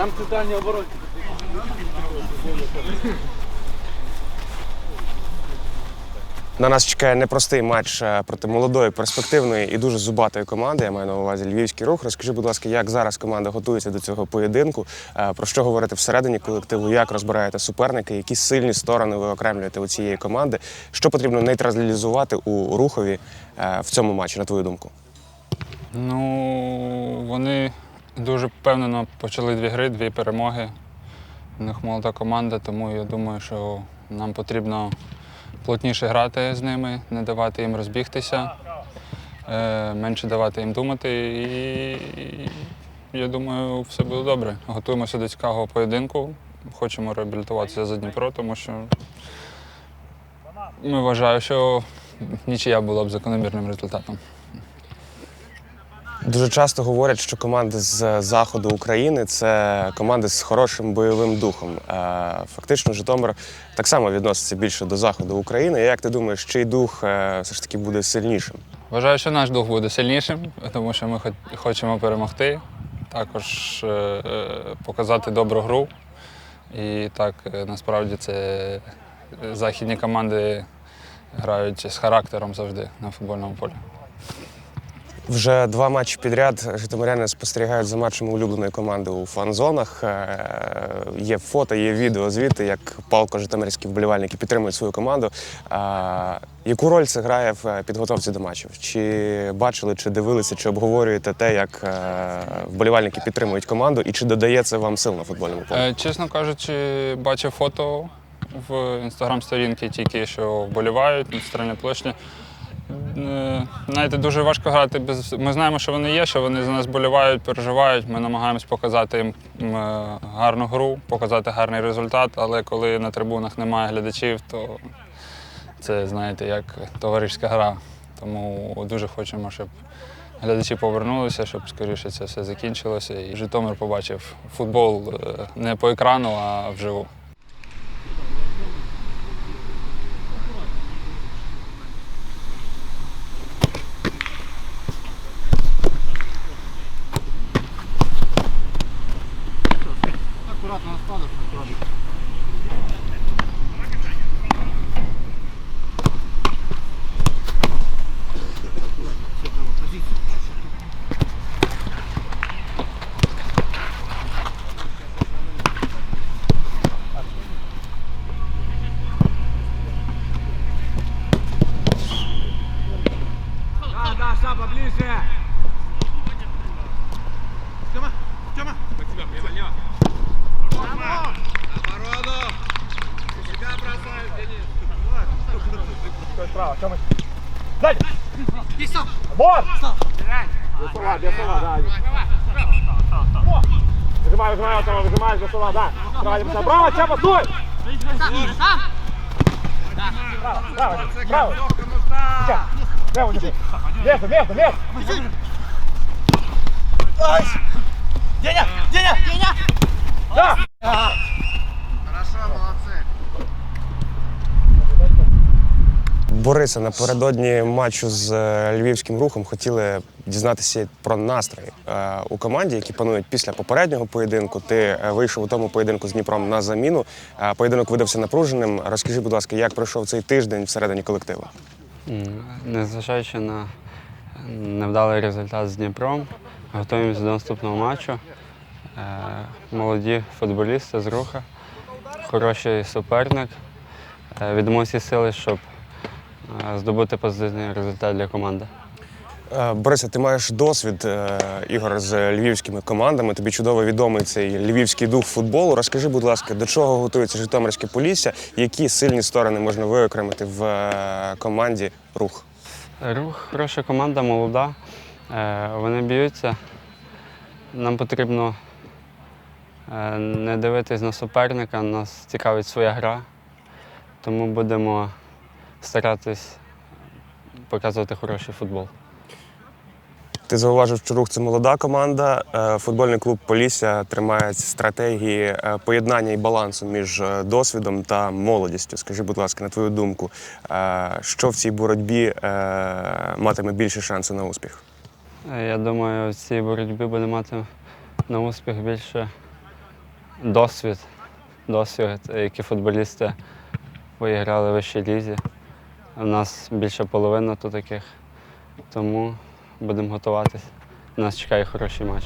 Нам центральний оборот. На нас чекає непростий матч е, проти молодої, перспективної і дуже зубатої команди. Я маю на увазі львівський рух. Розкажи, будь ласка, як зараз команда готується до цього поєдинку? Е, Про що говорити всередині колективу? Як розбираєте суперники? Які сильні сторони ви окремлюєте у цієї команди? Що потрібно нейтралізувати у рухові е, в цьому матчі, на твою думку? Ну, вони дуже впевнено почали дві гри, дві перемоги. У них молода команда, тому я думаю, що нам потрібно плотніше грати з ними, не давати їм розбігтися, е, менше давати їм думати. І я думаю, все буде добре. Готуємося до цікавого поєдинку. Хочемо реабілітуватися за Дніпро, тому що ми вважаю, що нічия була б закономірним результатом. Дуже часто говорять, що команди з заходу України це команди з хорошим бойовим духом. Е, Фактично, Житомир так само відноситься більше до заходу України. Як ти думаєш, чий дух е, все ж таки буде сильнішим? Вважаю, що наш дух буде сильнішим, тому що ми хочемо перемогти, також е, показати добру гру. І так, насправді, це західні команди грають з характером завжди на футбольному полі. Вже два матчі підряд житомиряни спостерігають за матчами улюбленої команди у фан-зонах. Е, Є фото, є відео звідти, як палко житомирські вболівальники підтримують свою команду. Яку роль це грає в підготовці до матчів? Чи бачили, чи дивилися, чи обговорюєте те, як е, вболівальники підтримують команду, і чи додає це вам сил на футбольному полі? Е, Чесно кажучи, бачив фото в інстаграм-сторінки тільки, що вболівають на центральній площі. Е, Знаєте, дуже важко грати без. Ми знаємо, що вони є, що вони за нас болівають, переживають. Ми намагаємось показати їм е, гарну гру, показати гарний результат, але коли на трибунах немає глядачів, то це, знаєте, як товариська гра. Тому дуже хочемо, щоб глядачі повернулися, щоб скоріше це все закінчилося. І Житомир побачив футбол е, не по екрану, а вживу. Аккуратно на складах, аккуратно. Да, да, Шаба, ближе! Справа, Тёма! Сзади! Вот! Без стола, без стола, да. Выжимай, выжимай, вот того, выжимай, без стола, да. Справа, без стола. Браво, Чапа, стой! Право, право, право. Сейчас. Лево, держи. Место, место, место. Ай! Деня! Деня! Деня! Да! Бориса напередодні матчу з е, львівським рухом хотіли дізнатися про настрої е, у команді, які панують після попереднього поєдинку. Ти е, вийшов у тому поєдинку з Дніпром на заміну. Поєдинок видався напруженим. Розкажи, будь ласка, як пройшов цей тиждень всередині колективу? Незважаючи на невдалий результат з Дніпром, готуємося до наступного матчу. Молоді футболісти з руха, хороший суперник. Е, всі сили, щоб здобути позитивний результат для команди. Е, Бориса, ти маєш досвід е, ігор з львівськими командами. Тобі чудово відомий цей львівський дух футболу. Розкажи, будь ласка, до чого готується Житомирське Полісся, які сильні сторони можна виокремити в е, команді рух? Рух хороша команда, молода. Вони б'ються. Нам потрібно не дивитись на суперника, нас цікавить своя гра. Тому будемо старатись показувати хороший футбол. Ти зауважив, що рух це молода команда. Е, Футбольний клуб Полісся тримає стратегії е, поєднання і балансу між е, досвідом та молодістю. Скажи, будь ласка, на твою думку, що в цій боротьбі матиме більше шанси на успіх? Я думаю, в цій боротьбі буде мати на успіх більше досвід, досвід, які футболісти виграли в вищій лізі. У нас більше половини тут таких, тому будемо готуватись. Нас чекає хороший матч.